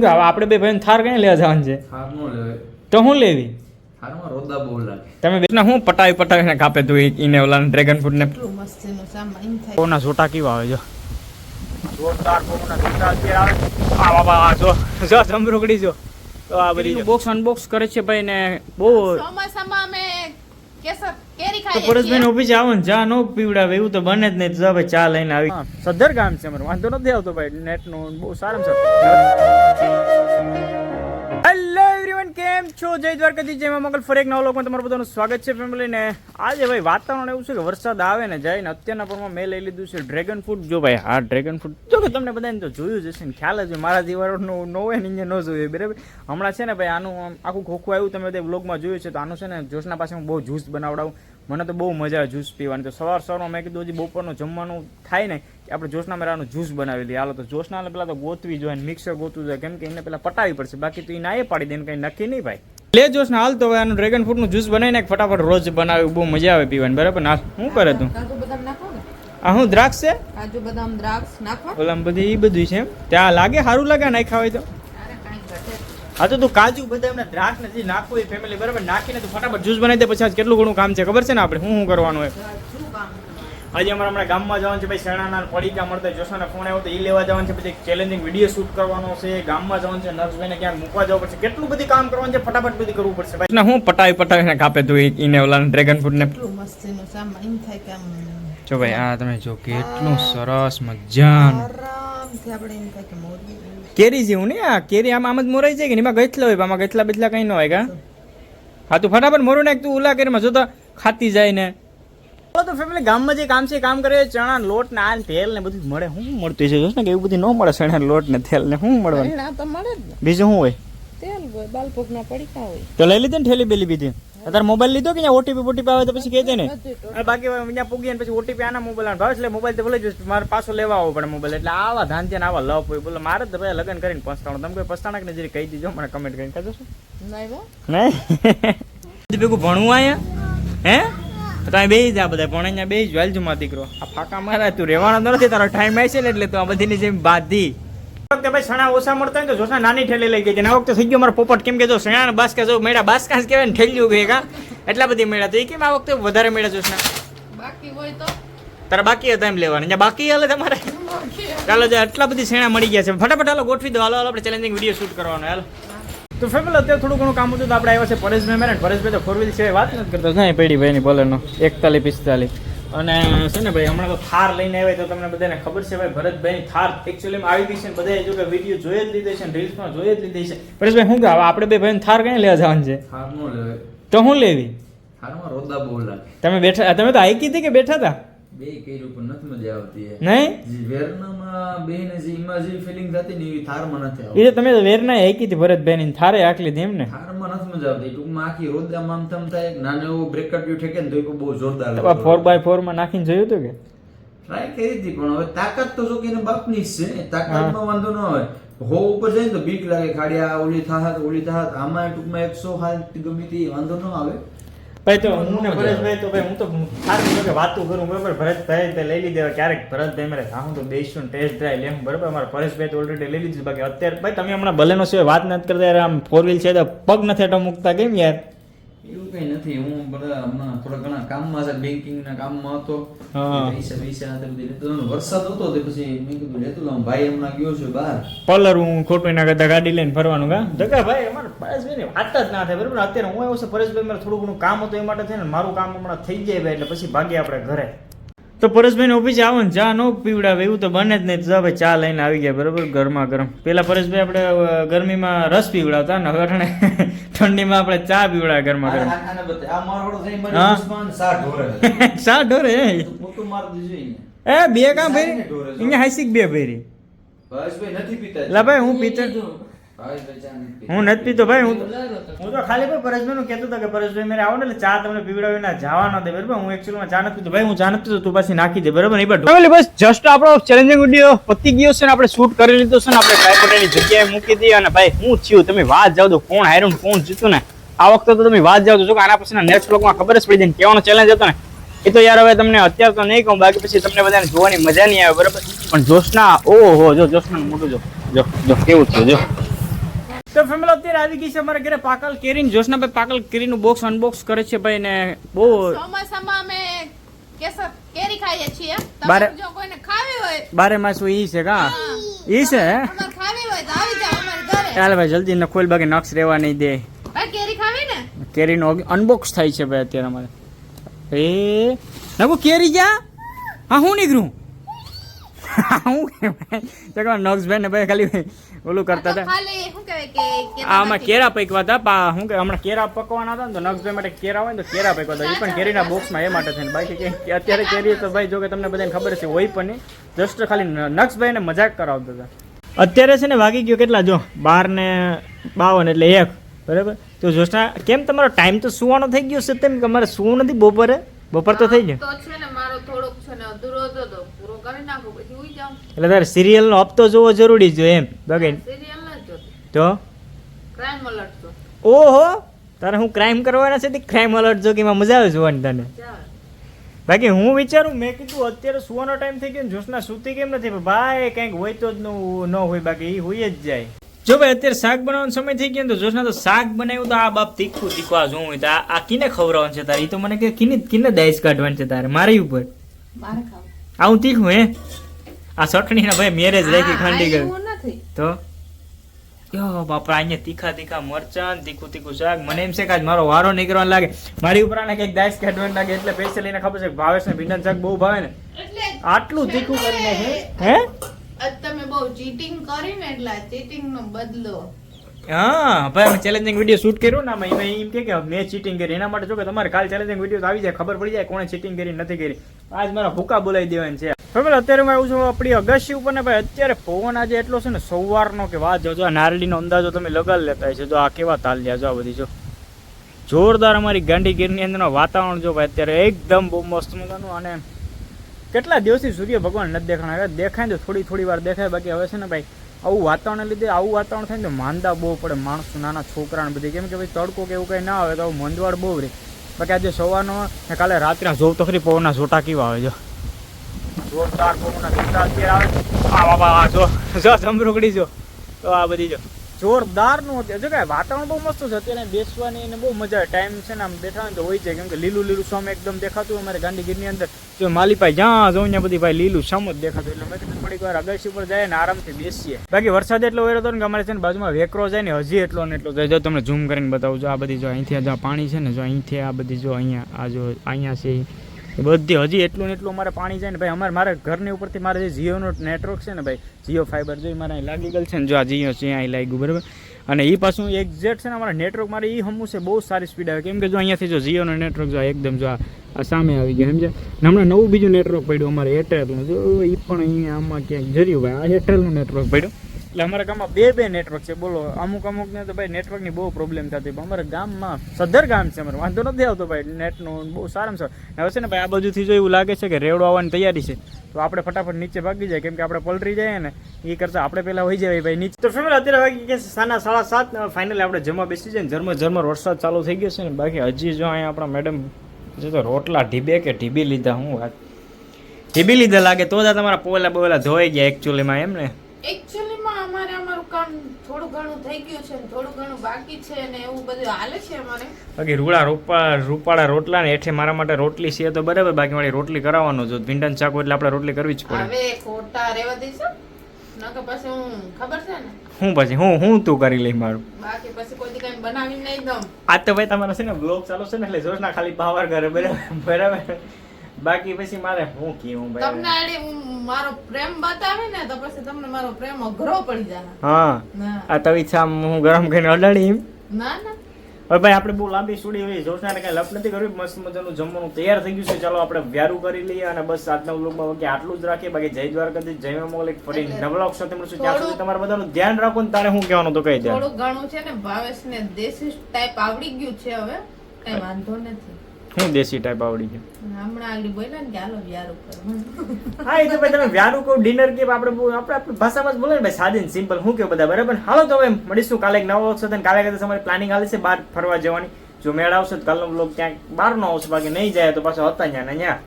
આપણે બે ભાઈ થાર કઈ લેવા જવાનું છે? તો હું લેવી? તમે બેટના હું પટાવી પટાવીને કાપે તું ઈને ઓલા ડ્રેગન ફ્રૂટ ને. કોના છોટા કેવા આવે જો. જોરદાર કોના છોટા અત્યારે આવે. આ બાબા જો. જો જમરૂકડી જો. તો આ બધી બોક્સ અનબોક્સ કરે છે ભાઈ ને બહુ ચોમાસામાં અમે કેસર કેરી તો ખાઈએ પરેશભાઈ છીએ. ઓફિસે આવો ને ચા નો પીવડાવે એવું તો બને જ નહીં. તો ભાઈ ચા લઈને આવી. સદ્ધર ગામ છે અમારું. વાંધો નથી આવતો ભાઈ નેટનું બહુ સારામાં સારું. એવરીવન કેમ છો? જય દ્વારકાથી જય મંગલ. ફરી એક નવા લોકમાં તમારું બધાનું સ્વાગત છે ફેમિલીને આજે ભાઈ વાતાવરણ એવું છે કે વરસાદ આવે ને જાય ને અત્યારના પરમાં મેં લઈ લીધું છે ડ્રેગન ફ્રૂટ જો ભાઈ, હા ડ્રેગન ફ્રૂટ જો કે તમને બધાને તો જોયું જ હશે ને, ખ્યાલ જ મારા જીવારોનું ન હોય ને અહીંયા ન જોયું, બરાબર? હમણાં છે ને ભાઈ, આનું આખું ખોખું આવ્યું, તમે બધા બ્લોગમાં જોયું છે, તો આનું છે ને, જોશના પાસે હું બહુ જ્યુસ બનાવડાવું. મને તો બહુ મજા આવે જ્યુસ પીવાની. તો સવાર સવારમાં મેં કીધું હજી બપોરનું જમવાનું થાય ને કે આપણે જોશના મેરાનું જ્યુસ બનાવી લઈએ હાલો તો જોશના પેલા તો ગોતવી જોઈએ મિક્સર ગોતવું જોઈએ. કેમ કે એને પેલા પટાવી પડશે. બાકી તો એ ના એ પાડી દે ને કંઈ નક્કી નહીં ભાઈ. લે જોશના હાલ તો હવે આનું ડ્રેગન ફ્રૂટનું જ્યુસ બનાવીને ફટાફટ રોજ બનાવ્યું. બહુ મજા આવે પીવાની. બરાબર ના? શું કરે તું? કાજુ બદામ નાખો ને. આ હું દ્રાક્ષ છે? કાજુ બદામ દ્રાક્ષ નાખો. ઓલા બધી એ બધું છે એમ? ત્યાં લાગે? સારું લાગે નાખ્યા હોય તો? હા તો તું કાજુ બદામ એમને દ્રાક્ષ નથી નાખવું એ ફેમિલી બરાબર નાખીને તું ફટાફટ જ્યુસ બનાવી દે પછી આજ કેટલું ઘણું કામ છે ખબર છે ને આપણે? શું શું કરવાનું હોય? શું કામ આજે અમારે હમણાં ગામમાં જવાનું છે ભાઈ શેણાના પડીકા મળતા જોશોને ફોન આવ્યો તો એ લેવા જવાનું છે પછી ચેલેન્જિંગ વીડિયો શૂટ કરવાનો છે ગામમાં જવાનું છે નર્સભાઈને ક્યાંક મૂકવા જવું પડશે કેટલું બધી કામ કરવાનું છે ફટાફટ બધી કરવું પડશે ભાઈ. હું પટાવી પટાવીને કાપે તું ઈને ઓલા ડ્રેગન ફ્રૂટ ને એટલું મસ્ત એનું સામાન એમ થાય કે આમ જો ભાઈ આ તમે જો કેટલું સરસ મજાનું આરામથી આપણે એમ થાય કે મોરી કેરી જેવું ને આ? કેરી આમ આમ જ મોરાઈ જાય કે નહીં? એમાં ગથલા હોય આમાં ગથલા બથલા કઈ ન હોય કા? હા તું ફટાફટ મોરું નાખ તું ઉલા કેરીમાં જો તો ખાતી જાય ને. તો ફેમિલી ગામમાં જે કામ છે કામ કરે ચણા લોટ ને આ ને તેલ ને બધું મળે. શું મળતું છે? જોશ ને કે એવું બધું ન મળે ચણા લોટ ને તેલ ને. શું મળવાનું? તો મળે બીજું શું હોય? તેલ હોય બાલભોગના પડીકા હોય. તો લઈ લીધી ને ઠેલી બેલી બીધી અત્યારે મોબાઈલ લીધો કે ઓટીપી ઓટીપી આવે તો પછી કહેજે ને? બાકી અહીંયા પૂગીએ ને પછી ઓટીપી આના મોબાઈલ આવે એટલે મોબાઈલ તો ભલે જ મારે પાછો લેવા આવો પડે મોબાઈલ એટલે આવા ધાન છે ને આવા લવ હોય બોલો. મારે તો ભાઈ લગ્ન કરીને પસ્તાણો. તમે કોઈ પસ્તાણા કે જરી કહી દીજો મને કમેન્ટ કરીને કહેજો નહીં નહીં? ભેગું ભણવું અહીંયા? હે? તો તમે બેસી જા બધા. પણ અહીંયા બેસી જ. વાલજો માં દીકરો. આ ફાકા મારા તું રહેવાનો નથી. તારો ટાઈમ આવશે ને એટલે તું આ બધીની જેમ બાધી. વખતે ભાઈ સણા ઓછા મળતા હોય તો જોશા નાની ઠેલી લઈ ગઈ ને આ વખતે થઈ ગયો મારો પોપટ. કેમ કે જો સણા બાસકા જો મેળા બાસકા જ કહેવાય ને ઠેલ્યું ગઈ કા એટલા બધી મેળા તો એ કેમ આ વખતે વધારે મેળા જોશના? બાકી હોય તો? તારા બાકી હતા એમ લેવાના. બાકી હાલે તમારે? ચાલો જે આટલા બધી શેણા મળી ગયા છે. ફટાફટ હાલો ગોઠવી દો હાલો હાલો આપણે ચેલેન્જિંગ વીડિયો શૂટ કરવાનો. હાલો. તો ફેમિલી અત્યારે થોડું ઘણું કામ હતું તો આપણે આવ્યા છે પરેશભાઈ મેરે પરેશભાઈ તો ફોર વ્હીલ છે વાત નથી કરતો. નહીં પડી ભાઈની બોલેનો? એકતાલીસ પિસ્તાલીસ. અને છે ને ભાઈ હમણાં તો થાર લઈને આવ્યા તો તમને બધાને ખબર છે ભાઈ ભરતભાઈની થાર એકચ્યુઅલીમાં આવી ગઈ છે ને બધાએ જો કે વીડિયો જોઈ જ લીધી છે ને રીલ્સમાં જોઈ જ લીધી છે. પરેશભાઈ શું કહે હવે આપણે બે ભાઈને થાર કઈ લેવા જવાનું છે? થાર નો લેવાય. તો હું લેવી? થારમાં રોદા બહુ લાગે. તમે બેઠા તમે તો આઈકી કીધી કે બેઠા હતા? બે કર્યું પણ નથી મજા આવતી. નહીં? જે વેરનામાં બેન જે એમાં જે ફિલિંગ થતી ને એવી થારમાં નથી આવતી. એટલે તમે તો વેરના આઈકી હતી ભરતભાઈની થારે આકલી દેમ ને થારમાં નથી મજા આવતી. ટૂંકમાં આખી રોદામાં આમ તેમ થાય નાનો એવો બ્રેકઅપ યુ ઠેકે ને તો એ બહુ જોરદાર લાગે. ફોર બાય ફોરમાં નાખીને જોયું હતું કે? ટ્રાય કરી હતી પણ હવે તાકાત તો જો કે બાપની જ છે તાકાતમાં વાંધો ન હોય હો ઉપર જાય ને તો બીક લાગે. ખાડિયા ઓલી થાહત ઓલી થાહત. આમાં ટૂંકમાં એકસો હાથ ગમે તે વાંધો ન આવે. ભાઈ તો હું ને ભરતભાઈ તો ભાઈ હું તો ખાસ કે વાતું કરું. બરાબર ભરતભાઈ તે લઈ લીધે. ક્યારેક ભરતભાઈ મારે હા તો બેસું ને ટેસ્ટ ડ્રાઈવ લેમ બરાબર? મારા પરેશભાઈ તો ઓલરેડી લઈ લીધું બાકી અત્યારે ભાઈ તમે હમણાં ભલેનો સિવાય વાત નથી કરતા યાર. આમ ફોર વ્હીલ છે તો પગ નથી અટો મૂકતા. કેમ યાર? એવું કઈ નથી. હું બધા હમણાં થોડા ઘણા કામમાં છે બેન્કિંગ ના કામમાં હતો. હા. પૈસા પૈસા તે બધી લેતો વરસાદ હતો તે પછી મેં કીધું લેતો લાવું ભાઈ હમણાં ગયો છે બહાર. પલર હું ખોટું ના કરતા ગાડી લઈને ફરવાનું કા? જગા ભાઈ અમારે પરેશભાઈ ની વાત જ ના થાય. બરાબર? અત્યારે હું આવ્યો છું પરેશભાઈ મારે થોડું ઘણું કામ હતું એ માટે થઈને મારું કામ હમણાં થઈ જાય ભાઈ એટલે પછી ભાગીએ આપણે ઘરે. તો પરેશભાઈ ઓફિસે આવો ને ચા ન પીવડાવે એવું તો બને જ નહીં. તો ભાઈ ચા લઈને આવી ગયા. બરાબર? ગરમા ગરમ. પેલા પરેશભાઈ આપણે ગરમીમાં રસ પીવડાવતા ને હવે ઠંડીમાં આપણે ચા પીવડા ગરમા. હા. ચા ઢોરે. એ. બે કામ ભરી. ઢોરે અહીંયા હાઈસિક બે ભરી. ભાવેશભાઈ નથી પીતા. લા ભાઈ હું પીતો હું નથી પીતો ભાઈ, હું હું તો ખાલી ભાઈ પરેશભાઈ નું કહેતો હતો કે પરેશભાઈ મેરે આવો ને એટલે ચા તમને પીવડાવી ના જવા ન દે, બરાબર? હું એકચ્યુઅલી ચા નથી પીતો. ભાઈ, હું ચા નથી તું પાછી નાખી દે, બરાબર? બટ ફેમિલી, બસ જસ્ટ આપણો ચેલેન્જિંગ વીડિયો પતી ગયો છે ને આપણે શૂટ કરી લીધો છે ને આપણે ટ્રાયપોડની જગ્યાએ મૂકી દઈએ અને ભાઈ, હું થયું? તમે વાત જાવ તો કોણ હાર્યું કોણ જીતું ને? આ વખતે તો તમે વાત જાવ તો આના પછીના નેક્સ્ટ બ્લોગમાં ખબર જ પડી જાય કેવાનો ચેલેન્જ હતો ને. એ તો યાર હવે તમને અત્યારે તો નહીં કહું, બાકી પછી તમને બધાને જોવાની મજા નહીં આવે, બરાબર? પણ જોશના, ઓહો, જો, જોશના મોટું જો જો જો, કેવું થયું, જો. તો ફેમિલી અત્યારે આવી ગઈ છે અમારા ઘરે પાકલ કેરીન જોશના ભાઈ પાકલ કેરીનું બોક્સ અનબોક્સ કરે છે ભાઈ ને બહુ ચોમાસામાં અમે કેસર કેરી ખાઈએ છીએ. બારે- જો કોઈને ખાવી હોય. બારે માસું ઈ છે કા? ઈ છે? ખાવી હોય તો આવી જાઓ અમારા ઘરે. ચાલ ભાઈ જલ્દી ન ખોલ બાકી નક્ષ રહેવા નહીં દે. ભાઈ કેરી ખાવી ને? કેરીનો અનબોક્સ થાય છે ભાઈ અત્યારે અમારે. એ નકુ કેરી જા? હા હું નીકળું. હું કહેવાય નક્ષભાઈ ને ભાઈ ખાલી ઓલું કરતા હતા. આમાં કેરા પકવા હતા પા શું કે હમણાં કેરા પકવાના હતા ને તો નક્ષભાઈ માટે કેરા હોય ને તો કેરા પકવા હતા. એ પણ કેરીના બોક્સમાં એ માટે થઈને બાકી કે અત્યારે કેરી તો ભાઈ જો કે તમને બધાને ખબર છે હોય પણ નહીં. જસ્ટ ખાલી નક્ષભાઈને મજાક કરાવતા હતા. અત્યારે છે ને વાગી ગયો કેટલા? જો બાર ને બાવન એટલે એક. બરાબર? તો જોશના કેમ તમારો ટાઈમ તો સુવાનો થઈ ગયો છે તેમ કે અમારે સુવું નથી બપોરે? બપોર તો થઈ ગયો. થોડોક છે ને અધૂરો હતો તો પૂરો કરી નાખો પછી ઉઈ જાઉં. એટલે તારે સિરિયલ નો હપ્તો જોવો જરૂરી છે એમ બાકી સિરિયલ ન જોતી. તો? ક્રાઇમ અલર્ટ તો ઓહો તારે હું ક્રાઇમ કરવાના છે ક્રાઇમ અલર્ટ જો કે એમાં મજા આવે જોવાની તને? બાકી હું વિચારું મેં કીધું અત્યારે સુવાનો ટાઈમ થઈ ગયો જોશના સૂતી કેમ નથી? ભાઈ કંઈક હોય તો જ ન ન હોય બાકી એ હોય જ જાય. જો ભાઈ અત્યારે શાક બનાવવાનો સમય થઈ ગયો તો જોશના તો શાક બનાવ્યું તો આ બાપ તીખું તીખું આ જોવું તો આ કિને ખવડાવવાનું છે તારે? એ તો મને કે કિને કિને દાઈસ કાઢવાની છે તારે? મારી ઉપર. આવું તીખું હે? આ ચટણીના ભાઈ મેરેજ રાખી ખાંડી ગયું. તો? યો બાપા અહીંયા તીખા તીખા મરચાં તીખું તીખું શાક. મને એમ છે કે આજ મારો વારો નીકળવાનો લાગે. મારી ઉપર આને કંઈક દાઈશ કાઢવાનું લાગે એટલે પૈસા લઈને ખબર છે ભાવેશ ને ભીંડા શાક બહુ ભાવે ને. આટલું તીખું કરીને છે હે? બહુ ચીટિંગ કરી ને એટલે ચીટિંગ નો બદલો. ચેલેન્જિંગ વીડિયો શૂટ કર્યો ને આમાં, એમાં એમ કે મેં ચીટિંગ કરી. એના માટે જો કે તમારે કાલ ચેલેન્જિંગ વીડિયો આવી જાય, ખબર પડી જાય કોણે ચીટિંગ કરી નથી કરી. આજ મારા ભૂકા બોલાવી દેવાની છે. બરાબર અત્યારે હું આવું છું આપણી અગાશી ઉપર ને ભાઈ, અત્યારે પવન આજે એટલો છે ને સવારનો કે વાત જોજો આ નારડીનો અંદાજો તમે લગાડી લેતા છે જો, આ કેવા તાલ્યા જો આ બધી, જો. જોરદાર અમારી ગાંધીગીરની અંદરનો વાતાવરણ જો ભાઈ, અત્યારે એકદમ બહુ મસ્ત મજાનું અને કેટલા દિવસથી સૂર્ય ભગવાન નથી દેખાણા? દેખાય તો થોડી થોડી વાર દેખાય. બાકી હવે છે ને ભાઈ, આવું વાતાવરણ લીધે આવું વાતાવરણ થાય ને માંદા બહુ પડે. માણસો, નાના છોકરાને બધી. કેમ કે ભાઈ, તડકો કે એવું કંઈ ના આવે તો આવું મંદવાડ બહુ રહે બાકી આજે સવારનો ને કાલે રાત્રે જોવ તો ખરી પવનના જોટા કેવા આવે, જો. જોરદાર પવનના જોટા અત્યારે આવે. આ બાબા જો. જો, જમરૂકડી જો. તો આ બધી જો. જોરદારનું હતું જો કે વાતાવરણ બહુ મસ્ત છે. અત્યારે બેસવાની એને બહુ મજા આવે. ટાઈમ છે ને આમ બેઠા હોય તો હોય છે કેમ કે લીલું લીલું સામે એકદમ દેખાતું હોય અમારે ગાંધીગીરની અંદર. જો માલીપાઈ જ્યાં જોઉં ત્યાં બધી ભાઈ લીલું સામ જ દેખાતું એટલે મેં કીધું થોડીક વાર અગાસી ઉપર જાય ને આરામથી બેસીએ. બાકી વરસાદ એટલો વેરો હતો ને અમારે છે ને બાજુમાં વેકરો જાય ને હજી એટલો ને એટલો. જાય જો તમને ઝૂમ કરીને બતાવું. જો આ બધી જો અહીંથી આ પાણી છે ને, જો અહીંથી આ બધી જો અહીંયા, આ જો અહીંયા છે બધી હજી એટલું ને એટલું અમારે પાણી જાય ને ભાઈ, અમારે મારા ઘરની ઉપરથી મારે જે જીઓનો નેટવર્ક છે ને ભાઈ, જીઓ ફાઈબર જો મારે અહીં લાગી ગયેલ છે ને જો આ જીઓ છે, અહીં લાગ્યું, બરાબર? અને એ પાછું એક્ઝેક્ટ છે ને અમારા નેટવર્ક મારે એ હમું છે, બહુ સારી સ્પીડ આવે. કેમ કે જો અહીંયાથી જો જીઓનો નેટવર્ક જો એકદમ જો આ સામે આવી ગયો સમજે હમણાં નવું બીજું નેટવર્ક પડ્યું અમારે એરટેલનું જો એ પણ અહીંયા આમાં ક્યાંક જર્યું ભાઈ, આ એરટેલનું નેટવર્ક પડ્યું. એટલે અમારા ગામમાં બે બે નેટવર્ક છે. બોલો, અમુક અમુક ને તો ભાઈ નેટવર્કની બહુ પ્રોબ્લેમ થતી. પણ અમારા ગામમાં સદર ગામ છે અમારે. વાંધો નથી આવતો ભાઈ. નેટનું બહુ સારામાં સારું. હવે છે ને ભાઈ આ બાજુથી જો એવું લાગે છે કે રેવડો આવવાની તૈયારી છે, તો આપણે ફટાફટ નીચે ભાગી જાય. કેમ કે આપણે પલટી જાય ને, એ કરતાં આપણે પહેલાં હોઈ જાય ભાઈ નીચે. તો ફેમિલી, અત્યારે વાગી ગયા છે સાના સાડા સાત ફાઇનલી આપણે જમવા બેસી ને. ઝરમર ઝરમર વરસાદ ચાલુ થઈ ગયો છે ને. બાકી હજી જો અહીંયા આપણા મેડમ જે તો રોટલા ઢીબે કે ઢીબી લીધા, હું વાત. ઢીબી લીધા લાગે તો જ તમારા પોલા બોલા ધોઈ ગયા એકચ્યુઅલીમાં એમ ને? એકચ્યુઅલી માં અમારે કામ થોડું ઘણું થઈ ગયું છે ને થોડું ઘણું બાકી છે ને એવું બધું હાલે છે અમારે. બાકી રૂડા રૂપા રૂપાળા રોટલા ને એઠે મારા માટે રોટલી છે તો બરાબર બાકી મારી રોટલી કરાવવાનો જો ભીંડન ચાકુ એટલે આપણે રોટલી કરવી જ પડે. હવે ખોટા રેવા દેશો નકર પછી હું ખબર છે ને? હું પછી હું હું તું કરી લઈ મારું. બાકી પછી કોઈ કઈ બનાવી નહીં દઉં. આજ તો ભાઈ તમારો છે ને બ્લોગ ચાલુ છે ને એટલે જોશના ખાલી પાવર કરે બરાબર બરાબર. બાકી પછી મારે હું કેવું તમને આડી હું મારો પ્રેમ બતાવે ને તો પછી તમને મારો પ્રેમ અઘરો પડી જાય. હા. આ તવી છામ હું ગરમ કરીને અડાડી એમ. ના ના. હવે ભાઈ આપણે બહુ લાંબી સુડી હોય જોશનાને કઈ લપ નથી કરવી મસ્ત મજાનું જમવાનું તૈયાર થઈ ગયું છે. ચાલો આપણે વ્યારું કરી લઈએ અને બસ આજના વ્લોગમાં વગેરે આટલું જ રાખીએ. બાકી જય દ્વારકાથી જય એક ફરી નવલા સાથે મળશું. ત્યાં સુધી તમારા બધાનું ધ્યાન રાખો ને તારે હું કહેવાનું તો કહી દે. થોડું ઘણું છે ને ભાવેશ ને દેશી ટાઈપ આવડી ગયું છે હવે. કઈ વાંધો નથી. હું દેશી ટાઈપ આવડી ગયું હમણાં આગળ બોલ્યા ને કે હાલો વ્યાર ઉપર. હા એ તો ભાઈ તમે વ્યારું કહો ડિનર કે આપણે આપણે આપણી ભાષામાં જ બોલે ને ભાઈ સાદી સિમ્પલ હું કહું બધા? બરાબર? હાલો તો હવે મળીશું કાલે એક નવો વખત કાલે કદાચ અમારી પ્લાનિંગ હાલે છે બહાર ફરવા જવાની. જો મેળ આવશે તો કાલનો બ્લોગ ક્યાંક બહારનો આવશે બાકી નહીં જાય તો પાછો હતા ત્યાં ને ત્યાં